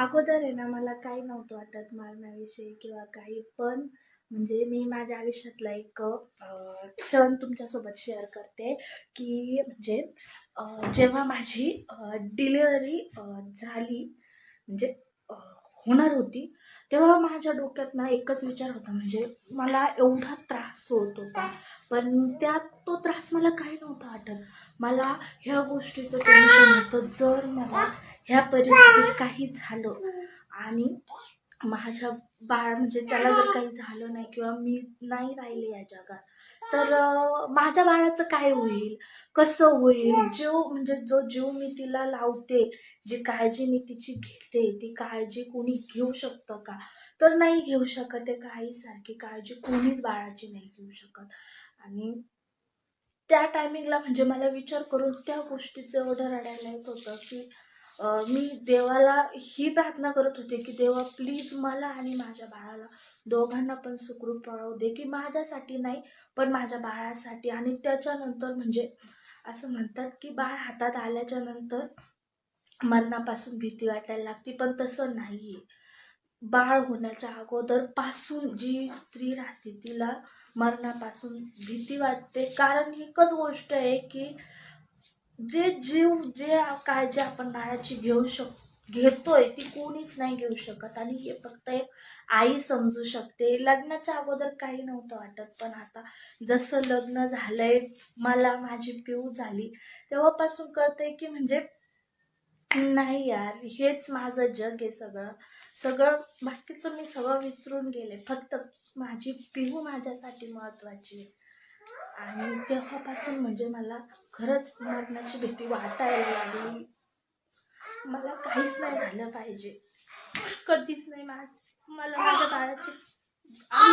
अगोदर आहे ना मला काही नव्हतं वाटत मरणाविषयी किंवा काही पण म्हणजे मी माझ्या आयुष्यातला एक क्षण तुमच्यासोबत शेअर करते की म्हणजे जेव्हा माझी डिलिव्हरी झाली म्हणजे होणार होती तेव्हा माझ्या डोक्यात ना एकच विचार होता म्हणजे मला एवढा त्रास होत होता पण त्यात तो त्रास मला काही नव्हता वाटत. मला ह्या गोष्टीचं टेन्शन होतं जर मला ह्या परिस्थितीत काही झालं. आणि माझ्या बाळ म्हणजे त्याला जर काही झालं नाही किंवा मी नाही राहिले या जगात तर माझ्या बाळाचं काय होईल? कसं होईल? जीव म्हणजे जो जीव मी तिला लावते जी काळजी मी तिची घेते ती काळजी कोणी घेऊ शकतं का? तर नाही घेऊ शकत आहे काहीसारखी काळजी कोणीच बाळाची नाही घेऊ शकत. आणि त्या टायमिंगला म्हणजे मला विचार करून त्या गोष्टीचं एवढं रडायला येत होतं की मी देवाला ही प्रार्थना करत होते की देवा प्लीज मला आणि माझ्या बाळाला दोघांना पण सुखरूप पळवू दे की माझ्यासाठी नाही पण माझ्या बाळासाठी. आणि त्याच्यानंतर म्हणजे असं म्हणतात की बाळ हातात आल्याच्यानंतर मरणापासून भीती वाटायला लागते पण तसं नाही आहे बाळ होण्याच्या अगोदरपासून जी स्त्री राहते तिला मरणापासून भीती वाटते. कारण एकच गोष्ट आहे की जे जीव जे काळजी आपण बाळाची घेऊ शक घेतोय ती कोणीच नाही घेऊ शकत. आणि हे फक्त एक आई समजू शकते. लग्नाच्या अगोदर काही नव्हतं वाटत पण आता जसं लग्न झालंय मला माझी पिऊ झाली तेव्हापासून कळतंय की म्हणजे नाही यार हेच माझं जग आहे सगळं. सगळं बाकीचं मी सगळं विसरून गेले. फक्त माझी पिहू माझ्यासाठी महत्त्वाची आहे. आणि तेव्हापासून म्हणजे मला खरंच मरणाची भीती वाटायला लागली. मला काहीच नाही झालं पाहिजे. कधीच नाही माझ मला माझ्या बाळाची आई